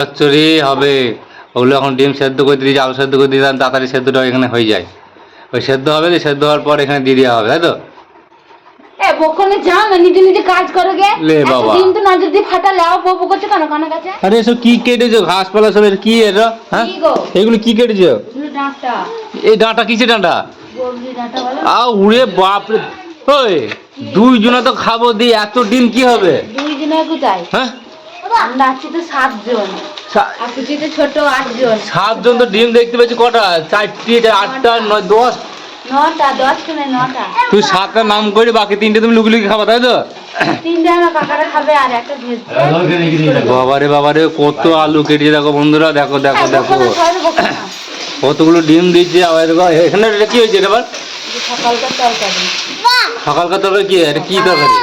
চচ্চড়ি হবে। ওগুলো এখন ডিম সেদ্ধ করে দিয়েছি আলু সেদ্ধ করে দিলাম তাড়াতাড়ি সেদ্ধটা এখানে হয়ে যায়। ওই সেদ্ধ হবে দিয়ে সেদ্ধ হওয়ার পর এখানে দিয়ে দেওয়া হবে তাই তো? এ বকনে যাও না নিজে নিজে কাজ করো গে। লে বাবা। দিন তো নজর দিয়ে ফাটা লেও বউ করছে কেন কানা কাছে? আরে এসব কি কেটেছো? ঘাসপালা সব কি এটা হ্যাঁ? কি এগুলো কি কেটেছো? এই ডাঁটা কিসে ডাঁটা? আ উড়ে ওই দুইজনে তো খাব দিয়ে এত ডিম কি হবে? কোথায় হ্যাঁ? আমরা আছি তো সাতজন। তো ছোট আটজন। সাতজন তো ডিম দেখতে পেয়েছি কটা? চারটি আটটা নয় দশ? নটা দশ কেনে নটা। তুই সাতটা নাম করে বাকি তিনটে তুমি লুকি লুকি খাবা তাই তো? তিনটে আমার কাকারা খাবে আর একটা ভেজ বাবারে বাবারে কত আলু কেটে দেখো বন্ধুরা দেখো দেখো দেখো। হ্যাঁ, কতগুলো ডিম দিচ্ছে আবার দেখো এখানে এটা কি হয়েছে এটা আবার সকালকার তরকারি। সকালকার তরকারি কি এটা কি তরকারি?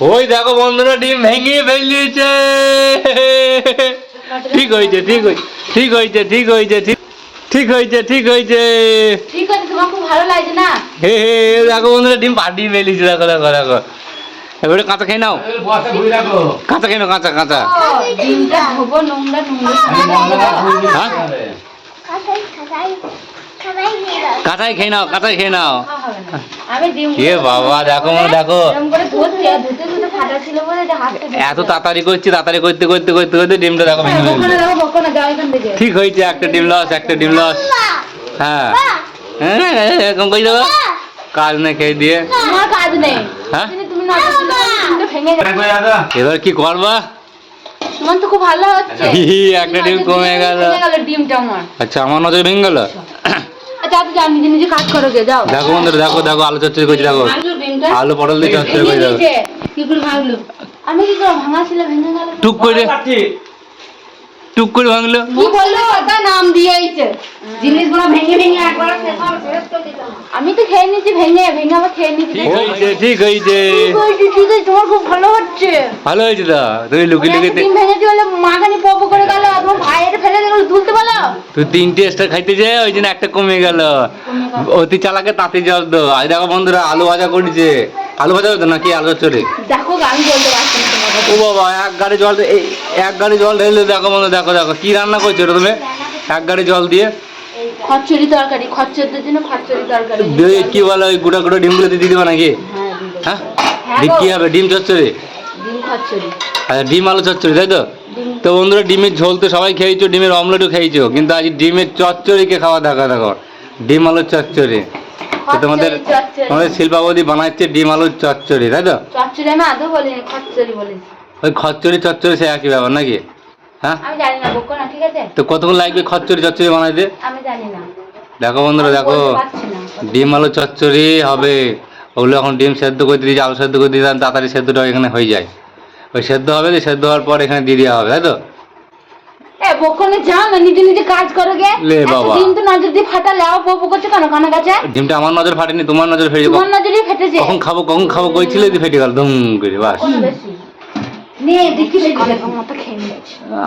ওই দেখো বন্ধুরা ডিম ভেঙে ফেলিয়েছে ঠিক হয়েছে ঠিক হয়েছে ঠিক হয়েছে ঠিক হয়েছে ঠিক ঠিক হয়েছে ঠিক হয়েছে। ঠিক আছে তোমার খুব ভালো লাগছে না? হে হে দেখো বন্ধুরা ডিম ফাটিয়ে ফেলিয়েছে দেখো দেখো দেখো। এবারে কাঁচা খেয়ে নাও। কাঁচা খেয়ে নাও কাঁচা কাঁচা। হ্যাঁ কাঁচাই খেয়ে নাও। কাঁচাই খেয়ে নাও খাওয়া হবে না। আমি ডিম এ বাবা দেখো মনে দেখো। এরকম করে ধরছি আর ধুতে ধুতে ফাটা ছিল বলে এটা হাতটা ধুতে এত তাড়াতাড়ি করছি তাড়াতাড়ি করতে করতে করতে করতে ডিমটা দেখো থেকে। ঠিক হয়েছে একটা ডিম লস একটা ডিম লস। হ্যাঁ। হ্যাঁ, এরকম করে দেবো কাজ না খেয়ে দিয়ে। কাজ নেই। হ্যাঁ? এবার কি করবা? তোমার তো খুব ভালো হচ্ছে। একটা ডিম কমে গেল। ডিমটা আমার। আচ্ছা আমার নজর ভেঙে গেল? আচ্ছা নিজে নিজে কাজ করো গে যাও। দেখো বন্ধুরা দেখো দেখো আলু চচ্চড়ি করে দেখো। আলু পটল দিয়ে চচ্চড়ি করে দেখো। দিয়েছে। কি করে ভাঙলো? আমি কি করে ভাঙা ছিল ভেঙে গেল। টুক করে টুক করে ভাঙলো। কি বলল? ওটা নাম দিয়েছে জিনিসগুলো ভেঙে ভেঙে একবার শেষ হবে, শেষ করে দিতাম। আমি তো খেয়ে নিচ্ছি ভেঙে ভেঙে আবার খেয়ে নিচ্ছি ঠিক হয়েছে ঠিক হয়েছে। ঠিক হয়েছে, তোমার খুব ভালো হচ্ছে। ভালো হয়েছে তো? তুমি লুকি লুকি ডিম ভেঙেছি বলে মাখানি পপ করে গেল আর তোমার ভাইয়ের ফেলে দিল তুলতে পারল? তুই তিনটে এক্সট্রা খাইতে যে ওই জন্য একটা কমে গেল। অতি চালাকে তাতে জল দো। আজ দেখো বন্ধুরা আলু ভাজা করেছে। আলু ভাজা হতো নাকি আলু চড়ে দেখো আমি বলতে পারছি না তোমার ও বাবা এক গাড়ি জল এই এক গাড়ি জল ঢেলে দেখো বন্ধু দেখো দেখো। কি রান্না করছ তুমি? এক গাড়ি জল দিয়ে। খচ্চড়ি তরকারি খচ্চড়ির জন্য খচ্চড়ি তরকারি। কি বলে ওই গুঁড়া গুঁড়ো ডিমগুলো দিয়ে দিবা নাকি? হ্যাঁ। হ্যাঁ? হ্যাঁ। কি হবে? ডিম চচ্চড়ি? ডিম খচ্চড়ি আচ্ছা ডিম আলু চচ্চড়ি তাই তো? তো বন্ধুরা ডিমের ঝোল তো সবাই খেয়েছো ডিমের অমলেটও খেয়েছো কিন্তু আজ ডিমের চচ্চড়িকে খাওয়া দেখা দেখো। ডিম আলুর চচ্চড়ি। তো তোমাদের তোমাদের শিল্পাবতী বানাচ্ছে ডিম আলুর চচ্চড়ি তাই তো? চচ্চড়ি আমি আদৌ বলিনি খচ্চড়ি বলেছি। ওই খচ্চড়ি চচ্চড়ি সে একই ব্যাপার নাকি? হ্যাঁ? আমি জানি না বকো না ঠিক আছে? তো কতক্ষণ লাগবে খচ্চড়ি চচ্চড়ি বানাইতে আমি জানি না। দেখো বন্ধুরা দেখো। ডিম আলু চচ্চড়ি হবে। ওগুলো এখন ডিম সেদ্ধ করে আলু সেদ্ধ করে তাড়াতাড়ি সেদ্ধটা এখানে হয়ে যায়। ওই সেদ্ধ হবে সেদ্ধ হওয়ার পর এখানে দিয়ে দেওয়া হবে তাই তো? ডিমটা আমার নজর ফাটেনি তোমার নজর ফেটে ফেটেছে। কখন খাব কখন খাব কইছিলে ফেটে গেল ধুম করে বাস।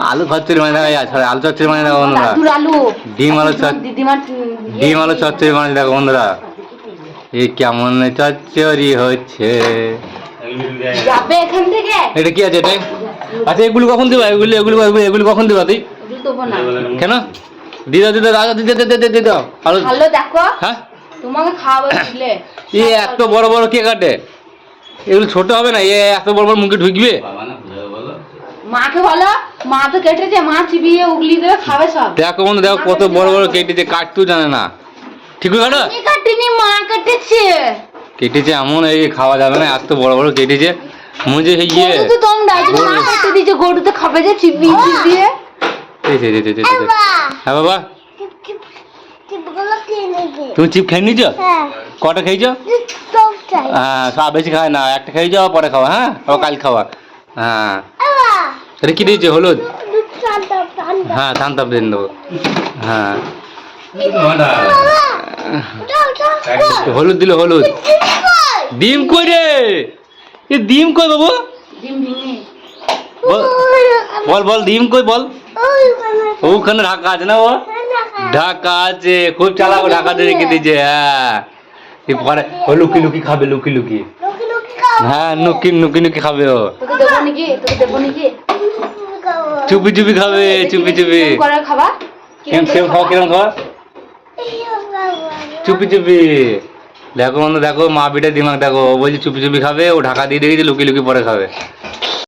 আলু চচ্চড়ি মানে দেখা যায় আলু চচ্চড়ি মানে দেখো বন্ধুরা। ডিম আলু ডিম আলু চচ্চড়ি মানে দেখো বন্ধুরা। এই কেমন চচ্চড়ি হচ্ছে। যাবে এখান থেকে? এটা কি আছে এটা? আচ্ছা এগুলো কখন দিবা? এগুলো এগুলো এগুলো- এগুলো কখন দিবা তুই? কেন? দিদা দিদা দাদা দিদা দিদা দিদা দিদা আলু ভালো দেখো। হ্যাঁ? তোমাকে খাওয়াবো দিলে। এ এত বড় বড় কে কাটে? এগুলো ছোট হবে না এ এত বড় বড় মুখে ঢুকবে? মাকে বলো মা তো কেটেছে মা চিবিয়ে উগলি দেবে খাবে সব। দেখো বন্ধু দেখো কত বড় বড় কেটেছে কাটতেও জানে না। ঠিক আছে কাটো আমি কাটিনি মা কেটেছে। কেটেছে এমন এই খাওয়া যাবে না এত বড় বড় কেটেছে। মুঝে ইয়ে তো তোমরা যদি মা কেটে দিয়েছে গরু তো খাবে যে চিবিয়ে চিবিয়ে এই। হ্যাঁ বাবা। তুমি চিপ খেয়ে নিয়েছ? কটা খেয়েছো? হ্যাঁ সব বেশি খায় না একটা খেয়ে যাও পরে খাওয়া হ্যাঁ? কাল খাওয়া। হ্যাঁ। এটা কি দিয়েছে? হলুদ? হ্যাঁ থানতাপ দিন দেবো। হ্যাঁ। হলুদ দিল হলুদ। ডিম কই রে? এ ডিম কই বাবু? বল বল ডিম কই বল। ওখানে ঢাকা আছে না ও ঢাকা আছে। খুব চালাক ঢাকাতে রেখে দিয়েছে হ্যাঁ। পরে ও লুকি লুকি খাবে লুকি লুকি। হ্যাঁ নুকি নুকি নুকি খাবে ও। তোকে দেবো নাকি? তোকে দেবো নাকি? চুপি চুপি খাবে চুপি চুপি। করে খাবা কেম কেম খাওয়া কিরম খাওয়া? চুপি চুপি। দেখো বন্ধু দেখো মা পিঠে দিমাগ দেখো ও বলছে চুপি চুপি খাবে ও ঢাকা দিয়ে দিয়েছে লুকি লুকি পরে খাবে।